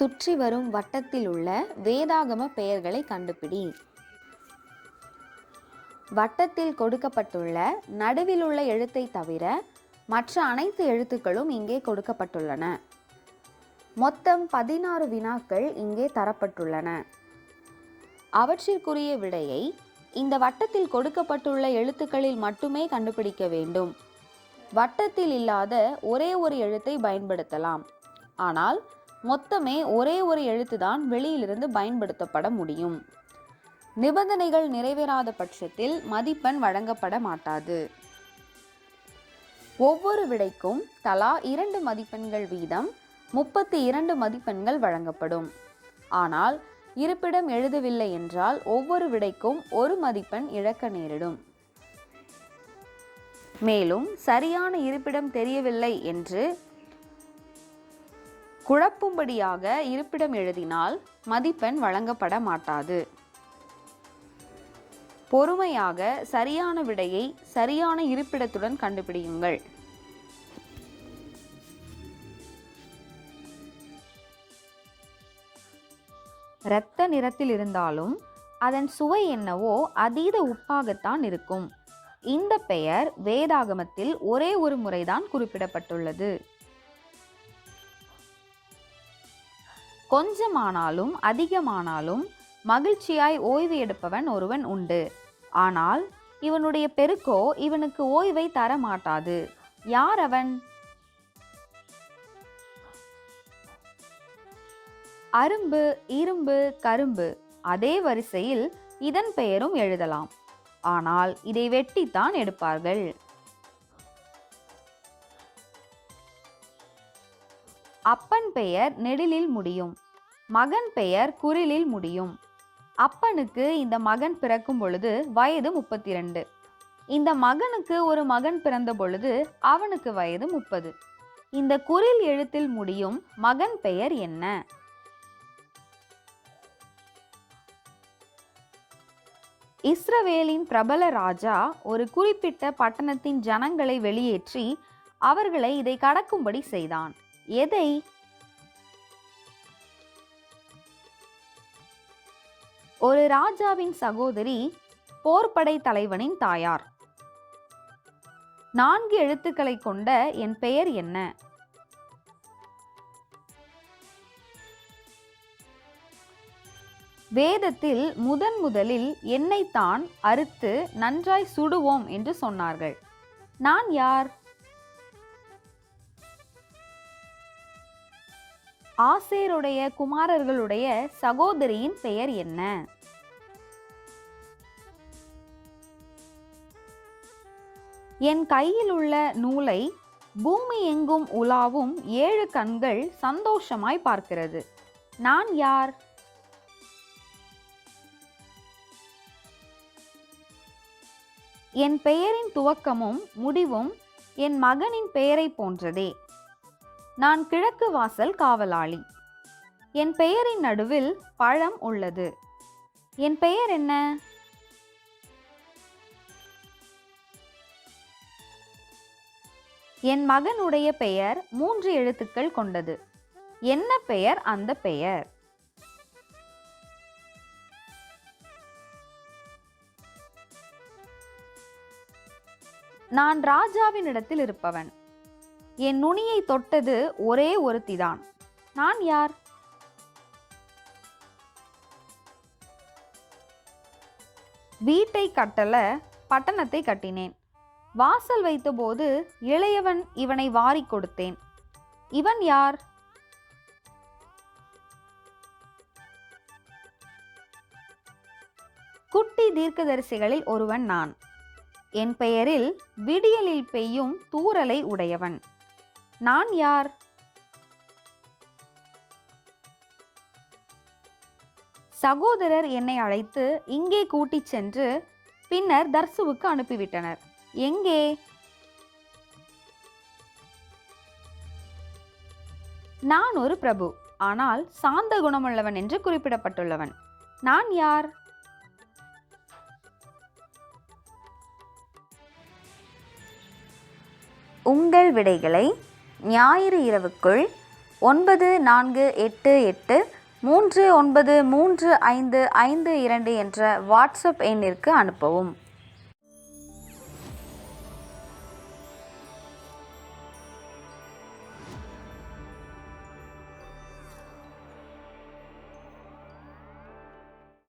சுற்றி வரும் வட்டத்தில் உள்ள வேதாகம பெயர்களை கண்டுபிடி. வட்டத்தில் கொடுக்கப்பட்டுள்ள நடுவில் உள்ள எழுத்தை தவிர மற்ற அனைத்து எழுத்துக்களும் இங்கே கொடுக்கப்பட்டுள்ளன. மொத்தம் பதினாறு வினாக்கள் இங்கே தரப்பட்டுள்ளன. அவற்றிற்குரிய விடையை இந்த வட்டத்தில் கொடுக்கப்பட்டுள்ள எழுத்துக்களில் மட்டுமே கண்டுபிடிக்க வேண்டும். வட்டத்தில் இல்லாத ஒரே ஒரு எழுத்தை பயன்படுத்தலாம். ஆனால் மொத்தமே ஒரே ஒரு எழுத்து தான் வெளியிலிருந்து பயன்படுத்தப்பட முடியும். நிபந்தனைகள் நிறைவேறாத பட்சத்தில் மதிப்பெண் வழங்கப்பட மாட்டாது. ஒவ்வொரு விடைக்கும் தலா இரண்டு மதிப்பெண்கள் வீதம் முப்பத்தி இரண்டு மதிப்பெண்கள் வழங்கப்படும். ஆனால் இருப்பிடம் எழுதவில்லை என்றால் ஒவ்வொரு விடைக்கும் ஒரு மதிப்பெண் இழக்க நேரிடும். மேலும் சரியான இருப்பிடம் தெரியவில்லை என்று குழப்பும்படியாக இருப்பிடம் எழுதினால் மதிப்பெண் வழங்கப்பட மாட்டாது. பொறுமையாக சரியான விடையை சரியான இருப்பிடத்துடன் கண்டுபிடியுங்கள். இரத்த நிறத்தில் இருந்தாலும் அதன் சுவை என்னவோ அதீத உப்பாகத்தான் இருக்கும். இந்த பெயர் வேதாகமத்தில் ஒரே ஒரு முறைதான் குறிப்பிடப்பட்டுள்ளது. கொஞ்சமானாலும் அதிகமானாலும் மகிழ்ச்சியாய் ஓய்வு எடுப்பவன் ஒருவன் உண்டு. ஆனால் இவனுடைய பெருக்கோ இவனுக்கு ஓய்வை தர மாட்டாது யார் அவன்? அரும்பு இரும்பு கரும்பு. அதே வரிசையில் இதன் பெயரும் எழுதலாம். ஆனால் இதை வெட்டித்தான் எடுப்பார்கள். அப்பன் பெயர் நெடிலில் முடியும். மகன் பெயர் குரிலில் முடியும். அப்பனுக்கு இந்த மகன் பிறக்கும் பொழுது வயது முப்பத்தி ரெண்டு இந்த மகனுக்கு ஒரு மகன் பிறந்த பொழுது அவனுக்கு வயது முப்பது. இந்த குரில் எழுத்தில் முடியும் மகன் பெயர் என்ன? இஸ்ரவேலின் பிரபல ராஜா ஒரு குறிப்பிட்ட பட்டணத்தின் ஜனங்களை வெளியேற்றி அவர்களை இதை கடக்கும்படி செய்தான். எதை? ஒரு ராஜாவின் சகோதரி போர்ப்படை தலைவனின் தாயார். நான்கு எழுத்துக்களை கொண்ட என் பெயர் என்ன? வேதத்தில் முதன் முதலில் என்னைத்தான் அறுத்து நன்றாய் சுடுவோம் என்று சொன்னார்கள். நான் யார்? ஆசேருடைய குமாரர்களுடைய சகோதரியின் பெயர் என்ன? என் கையில் உள்ள நூலை பூமி எங்கும் உலாவும் ஏழு கண்கள் சந்தோஷமாய் பார்க்கிறது. நான் யார்? என் பெயரின் துவக்கமும் முடிவும் என் மகனின் பெயரை போன்றதே. நான் கிழக்கு வாசல் காவலாளி. என் பெயரின் நடுவில் பழம் உள்ளது. என் பெயர் என்ன? என் மகனுடைய பெயர் மூன்று எழுத்துக்கள் கொண்டது. என்ன பெயர் அந்த பெயர்? நான் ராஜாவின் இடத்தில் இருப்பவன். என் நுனியை தொட்டது ஒரே ஒருத்திதான். நான் யார்? வீட்டை கட்டல பட்டணத்தை கட்டினேன். வாசல் வைத்தபோது இளையவன் இவனை வாரிக் கொடுத்தேன். இவன் யார்? குட்டி தீர்க்கதரிசிகளில் ஒருவன் நான். என் பெயரில் விடியலில் பெய்யும் தூறலை உடையவன். நான் யார்? சகோதரர் என்னை அழைத்து இங்கே கூட்டிச் சென்று பின்னர் தர்சுவுக்கு அனுப்பிவிட்டனர். எங்கே? நான் ஒரு பிரபு ஆனால் சாந்த குணமுள்ளவன் என்று குறிப்பிடப்பட்டுள்ளவன். நான் யார்? உங்கள் விடைகளை ஞாயிறு இரவுக்குள் ஒன்பது நான்கு எட்டு எட்டு மூன்று ஒன்பது மூன்று ஐந்து ஐந்து இரண்டு என்ற வாட்ஸ்அப் எண்ணிற்கு அனுப்பவும்.